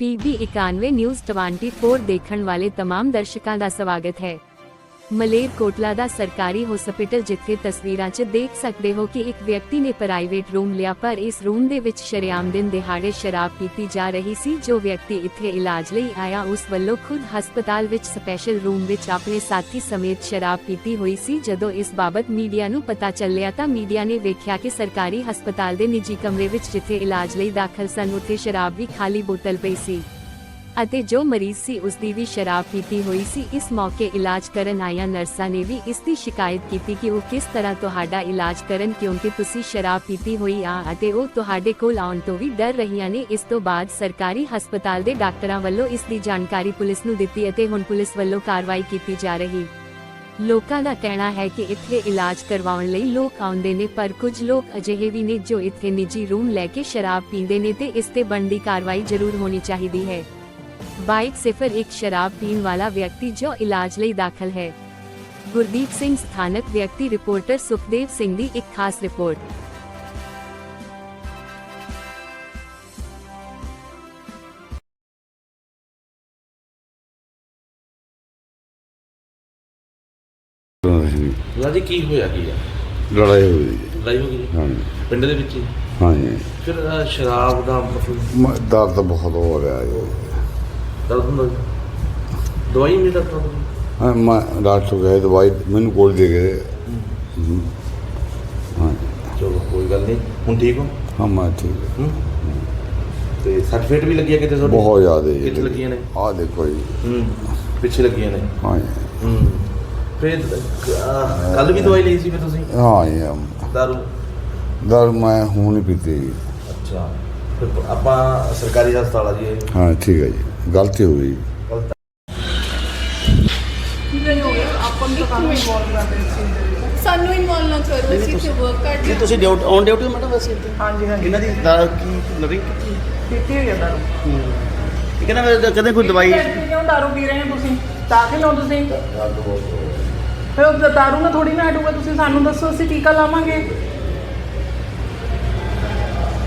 PB 91 news 24 ਦੇਖਣ ਵਾਲੇ तमाम ਦਰਸ਼ਕਾਂ ਦਾ ਸਵਾਗਤ ਹੈ ਮਲੇਰ ਕੋਟਲਾ ਦਾ ਸਰਕਾਰੀ ਹਸਪੀਟਲ ਜਿੱਥੇ ਤਸਵੀਰਾਂ 'ਚ ਦੇਖ ਸਕਦੇ ਹੋ ਕਿ ਇੱਕ ਵਿਅਕਤੀ ਨੇ ਪ੍ਰਾਈਵੇਟ ਰੂਮ ਲਿਆ, ਪਰ ਇਸ ਰੂਮ ਦੇ ਵਿੱਚ ਸ਼ਰੇਆਮ ਦਿਨ ਦਿਹਾੜੇ ਸ਼ਰਾਬ ਪੀਤੀ ਜਾ ਰਹੀ ਸੀ। ਜੋ ਵਿਅਕਤੀ ਇੱਥੇ ਇਲਾਜ ਲਈ ਆਇਆ, ਉਸ ਵੱਲੋਂ ਖੁਦ ਹਸਪਤਾਲ ਵਿੱਚ ਸਪੈਸ਼ਲ ਰੂਮ ਵਿੱਚ ਆਪਣੇ ਸਾਥੀ ਸਮੇਤ ਸ਼ਰਾਬ ਪੀਤੀ ਹੋਈ ਸੀ। ਜਦੋਂ ਇਸ ਬਾਬਤ ਮੀਡੀਆ ਨੂੰ ਪਤਾ ਚੱਲਿਆ ਤਾਂ ਮੀਡੀਆ ਨੇ ਵੇਖਿਆ ਕਿ ਸਰਕਾਰੀ ਹਸਪਤਾਲ ਦੇ ਨਿੱਜੀ ਕਮਰੇ ਵਿੱਚ ਜਿੱਥੇ ਇਲਾਜ ਲਈ ਦਾਖਲ ਸਨ, ਉੱਥੇ ਸ਼ਰਾਬ ਦੀ ਖਾਲੀ ਬੋਤਲ ਪਈ ਸੀ। ਅਤੇ ਜੋ ਮਰੀਜ਼ ਸੀ ਉਸ ਦੀ ਵੀ ਸ਼ਰਾਬ ਪੀਤੀ ਹੋਈ ਸੀ, ਇਸ ਮੌਕੇ ਇਲਾਜ ਕਰਨ ਆਈਆਂ ਨਰਸਾਂ ਨੇ ਵੀ ਇਸ ਦੀ ਸ਼ਿਕਾਇਤ ਕੀਤੀ ਕਿ ਉਹ ਕਿਸ ਤਰ੍ਹਾਂ ਤੁਹਾਡਾ ਇਲਾਜ ਕਰਨ ਕਿਉਂਕਿ ਤੁਸੀਂ ਸ਼ਰਾਬ ਪੀਤੀ ਹੋਈ ਆ ਅਤੇ ਉਹ ਤੁਹਾਡੇ ਕੋਲ ਆਉਣ ਤੋਂ ਵੀ ਡਰ ਰਹੀਆਂ ਨੇ। ਇਸ ਤੋਂ ਬਾਅਦ ਸਰਕਾਰੀ ਹਸਪਤਾਲ ਦੇ ਡਾਕਟਰਾਂ ਵੱਲੋਂ ਇਸ ਦੀ ਜਾਣਕਾਰੀ ਪੁਲਿਸ ਨੂੰ ਦਿੱਤੀ ਅਤੇ ਹੁਣ ਪੁਲਿਸ ਵੱਲੋਂ ਕਾਰਵਾਈ ਕੀਤੀ ਜਾ ਰਹੀ। ਲੋਕਾਂ ਦਾ ਕਹਿਣਾ ਹੈ ਕਿ ਇੱਥੇ ਇਲਾਜ ਕਰਵਾਉਣ ਲਈ ਲੋਕ ਆਉਂਦੇ ਨੇ, ਪਰ ਕੁਝ ਲੋਕ ਅਜਿਹੇ ਵੀ ਨੇ ਜੋ ਇੱਥੇ ਨਿੱਜੀ ਰੂਮ ਲੈ ਕੇ ਸ਼ਰਾਬ ਪੀਂਦੇ ਨੇ ਤੇ ਇਸ ਤੇ ਬਣਦੀ ਕਾਰਵਾਈ ਜ਼ਰੂਰ ਹੋਣੀ ਚਾਹੀਦੀ ਹੈ। ਬਾਈਟ ਸਿਫਰ ਇੱਕ ਸ਼ਰਾਬ ਪੀਣ ਵਾਲਾ ਵਿਅਕਤੀ ਜੋ ਇਲਾਜ ਲਈ ਦਾਖਲ ਹੈ। ਗੁਰਦੀਪ ਸਿੰਘ ਸਥਾਨਕ ਵਿਅਕਤੀ ਰਿਪੋਰਟਰ ਸੁਖਦੇਵ ਸਿੰਘ ਦੀ ਇੱਕ ਖਾਸ ਰਿਪੋਰਟ। ਲਾਜੀ ਕੀ ਹੋਇਆ ਕੀ ਆ? ਲੜਾਈ ਹੋਈ। ਲੜਾਈ ਹੋ ਗਈ ਹਾਂ ਪਿੰਡ ਦੇ ਵਿੱਚ ਹੀ? ਹਾਂਜੀ। ਫਿਰ ਅਹ, ਸ਼ਰਾਬ ਦਾ ਮਤਲਬ ਮ- ਦਰਦ ਬਹੁਤ ਹੋ ਰਿਹਾ ਜੀ। ਦਰਦ ਹੁੰਦਾ ਸੀ? ਦਵਾਈ ਨਹੀਂ ਡਾਕਟਰ ਕੋਲ? ਹਾਂ ਮੈਂ ਡਾਕਟਰ ਗਏ ਦਵਾਈ ਮੈਨੂੰ ਕੋਲ ਦੇ ਗਏ। ਹਮ। ਹਾਂ। ਚਲੋ ਕੋਈ ਗੱਲ ਨਹੀਂ। ਹੁਣ ਠੀਕ ਹੋ? ਹਾਂ ਮੈਂ ਠੀਕ। ਹੂੰ। ਤੇ ਸਰਟੀਫਿਕੇਟ ਵੀ ਲੱਗਿਆ ਕਿਤੇ ਤੁਹਾਡੇ? ਬਹੁਤ ਜ਼ਿਆਦਾ ਕਿੱਥੇ ਲੱਗੀਆਂ ਨੇ? ਆਹ ਦੇਖੋ ਜੀ। ਹੂੰ ਪਿੱਛੇ ਲੱਗੀਆਂ ਨੇ। ਹਾਂ ਜੀ। ਹੂੰ। ਫਿਰ ਕੱਲ ਵੀ ਦਵਾਈ ਲਈ ਸੀ ਫਿਰ ਤੁਸੀਂ? ਹਾਂ ਜੀ ਦਾਰੂ? ਦਰ ਮੈਂ ਹੁਣ ਹੀ ਪੀਤੀ ਜੀ। ਅੱਛਾ। ਫਿਰ ਆਪਾਂ ਸਰਕਾਰੀ ਹਸਪਤਾਲ ਆ ਜੀ ਇਹ ਹਾਂ ਠੀਕ ਹੈ ਜੀ। ਗਲਤੀ ਹੋ ਗਈ। ਸਾਨੂੰ ਇਨਵੋਲਵ ਨਾ ਕਰੋ ਅਸੀਂ ਇੱਥੇ ਵਰਕ ਕਰ ਤੁਸੀਂ ਡਿਊਟੀ ਔਨ ਡਿਊਟੀ ਹੋ। ਮੈਡਮ ਵੈਸੇ ਇੱਥੇ? ਹਾਂਜੀ ਹਾਂਜੀ। ਇਹਨਾਂ ਦੀ ਦਾ ਕੀ ਨਵੀਂ ਪੀਤੀ ਹੋਈ ਹੈ ਦਾਰੂ। ਇਹ ਕਹਿੰਦਾ ਮੈਂ ਕਦੇ ਕੋਈ ਦਵਾਈ ਕਿਉਂ ਦਾਰੂ ਪੀ ਰਹੇ ਹੋ ਤੁਸੀਂ? ਦਾਖਲ ਹੋ ਤੁਸੀਂ। ਫਿਰ ਉਹ ਦਾਰੂ ਨਾਲ ਥੋੜੀ ਨਾ ਹਟੂਗਾ ਤੁਸੀਂ ਸਾਨੂੰ ਦੱਸੋ ਅਸੀਂ ਟੀਕਾ ਲਾਵਾਂਗੇ।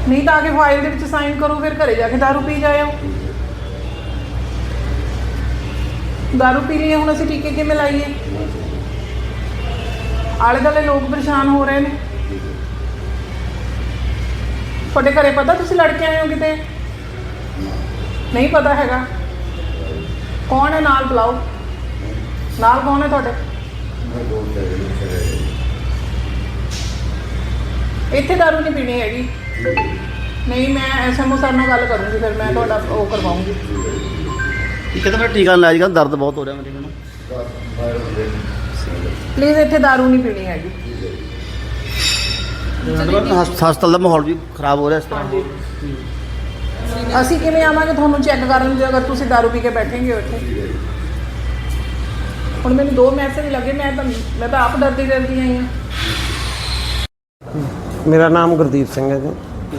ਨਹੀਂ ਤਾਂ ਆ ਕੇ ਫਾਈਲ ਦੇ ਵਿੱਚ ਸਾਈਨ ਕਰੋ ਫਿਰ ਘਰੇ ਜਾ ਕੇ ਦਾਰੂ ਪੀ ਜਾਇਓ। ਦਾਰੂ ਪੀ ਲਈ ਹੈ, ਹੁਣ ਅਸੀਂ ਟੀਕੇ ਕਿਵੇਂ ਲਾਈਏ ਆਲੇ ਦੁਆਲੇ ਲੋਕ ਪਰੇਸ਼ਾਨ ਹੋ ਰਹੇ ਨੇ ਤੁਹਾਡੇ ਘਰੇ ਪਤਾ ਤੁਸੀਂ ਲੜ ਕੇ ਆਏ ਹੋ ਕਿਤੇ ਨਹੀਂ ਪਤਾ ਹੈਗਾ ਕੌਣ ਹੈ ਨਾਲ ਬੁਲਾਓ ਨਾਲ ਕੌਣ ਹੈ ਤੁਹਾਡੇ ਇੱਥੇ ਦਾਰੂ ਨਹੀਂ ਪੀਣੀ ਹੈਗੀ ਨਹੀਂ ਮੈਂ ਐਸਐਮਓ ਸਰ ਨਾਲ ਗੱਲ ਕਰੂੰਗੀ ਫਿਰ ਮੈਂ ਤੁਹਾਡਾ ਉਹ ਕਰਵਾਉਂਗੀ ਇਹ ਕਹਿੰਦਾ ਮੇਰਾ ਟੀਕਾ ਲਾਇਆ ਅੱਜ ਦਰਦ ਬਹੁਤ ਹੋ ਰਿਹਾ ਮੇਰੇ ਨੂੰ ਪਲੀਜ਼ ਇੱਥੇ ਦਾਰੂ ਨਹੀਂ ਪੀਣੀ ਹੈਗੀ। ਹਸਪਤਾਲ ਦਾ ਮਾਹੌਲ ਵੀ ਖਰਾਬ ਹੋ ਰਿਹਾ ਇਸ ਤਰ੍ਹਾਂ। ਅਸੀਂ ਕਿਵੇਂ ਆਵਾਂਗੇ? ਤੁਹਾਨੂੰ ਚੈੱਕ ਕਰਨ ਜੇ ਅਗਰ ਤੁਸੀਂ ਦਾਰੂ ਪੀ ਕੇ ਬੈਠੇਂਗੇ ਉੱਥੇ। ਹੁਣ ਮੈਨੂੰ ਦੋ ਮੈਸੇਜ ਲੱਗੇ ਮੈਂ ਤਾਂ ਮੈਂ ਤਾਂ ਆਪ ਡਰਦੀ ਡਰਦੀ ਆਈ ਹਾਂ। ਮੇਰਾ ਨਾਮ ਗੁਰਦੀਪ ਸਿੰਘ ਹੈ ਜੀ।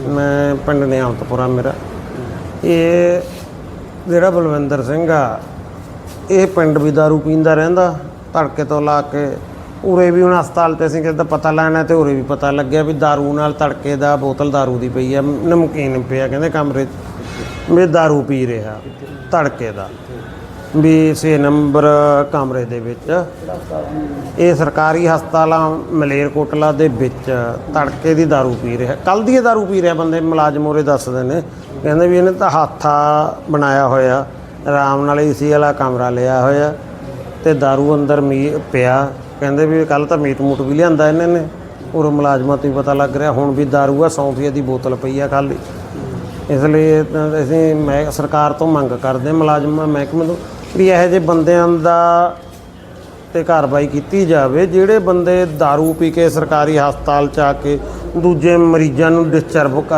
ਮੈਂ ਪਿੰਡ ਨਿਆਮਤਪੁਰਾ ਮੇਰਾ। ਇਹ ਜਿਹੜਾ ਬਲਵਿੰਦਰ ਸਿੰਘ ਆ ਇਹ ਪਿੰਡ ਵੀ ਦਾਰੂ ਪੀਂਦਾ ਰਹਿੰਦਾ ਧੜਕੇ ਤੋਂ ਲਾ ਕੇ ਉਰੇ ਵੀ ਹੁਣ ਹਸਪਤਾਲ ਤੇ ਅਸੀਂ ਕਿਸੇ ਦਾ ਪਤਾ ਲੈਣਾ ਤੇ ਉਰੇ ਵੀ ਪਤਾ ਲੱਗਿਆ ਵੀ ਦਾਰੂ ਨਾਲ ਧੜਕੇ ਦਾ ਬੋਤਲ ਦਾਰੂ ਦੀ ਪਈ ਆ ਨਮਕੀਨ ਪਿਆ ਕਹਿੰਦੇ ਕਮਰੇ 'ਚ ਵੀ ਦਾਰੂ ਪੀ ਰਿਹਾ ਧੜਕੇ ਦਾ ਵੀ 6 ਨੰਬਰ ਕਮਰੇ ਦੇ ਵਿੱਚ ਇਹ ਸਰਕਾਰੀ ਹਸਪਤਾਲਾਂ ਮਲੇਰਕੋਟਲਾ ਦੇ ਵਿੱਚ ਤੜਕੇ ਦੀ दारू ਪੀ ਰਿਹਾ ਕੱਲ ਦੀ ਇਹ दारू ਪੀ ਰਿਹਾ ਬੰਦੇ ਮੁਲਾਜ਼ਮ ਉਰੇ ਦੱਸਦੇ ਨੇ ਕਹਿੰਦੇ ਵੀ ਇਹਨੇ ਤਾਂ ਹੱਥਾ ਬਣਾਇਆ ਹੋਇਆ ਆਰਾਮ ਨਾਲ ਏਸੀ ਵਾਲਾ ਕਮਰਾ ਲਿਆ ਹੋਇਆ ਤੇ दारू ਅੰਦਰ ਮੀ ਪਿਆ ਕਹਿੰਦੇ ਵੀ ਕੱਲ ਤਾਂ ਮੀਟ ਮੂਟ ਵੀ ਲਿਆਂਦਾ ਇਹਨਾਂ ਨੇ ਉਰੇ ਮੁਲਾਜ਼ਮਾਂ ਤੋਂ ਹੀ ਪਤਾ ਲੱਗ ਰਿਹਾ ਹੁਣ ਵੀ दारू ਆ ਸੌਂਫੀਆ ਦੀ ਬੋਤਲ ਪਈ ਆ ਖਾਲੀ ਇਸ ਲਈ ਇਹ ਤਾਂ ਅਸੀਂ ਮੈਂ ਸਰਕਾਰ ਤੋਂ ਮੰਗ ਕਰਦੇ ਹਾਂ ਮੁਲਾਜ਼ਮ ਮਹਿਕਮੇ ਤੋਂ ਵੀ ਇਹੋ ਜਿਹੇ ਬੰਦਿਆਂ ਦਾ ਤੇ ਕਾਰਵਾਈ ਕੀਤੀ ਜਾਵੇ ਜਿਹੜੇ ਬੰਦੇ दारू ਪੀ ਕੇ ਸਰਕਾਰੀ ਹਸਪਤਾਲ ਚ ਆ ਕੇ ਦੂਜੇ ਮਰੀਜ਼ਾਂ ਨੂੰ ਡਿਸਟਰਬ ਕਰ